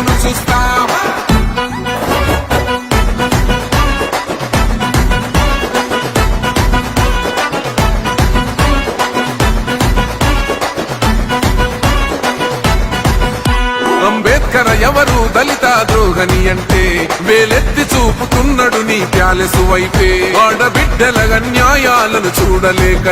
గెలుపును చూస్తాం అంబేద్కర్ ఎవరు దళిత ద్రోహని అంటే వేలెత్తి చూపుతున్నాడు నీ ప్యాలెసు వైపే. ఆడబిడ్డల అన్యాయాలను చూడలేక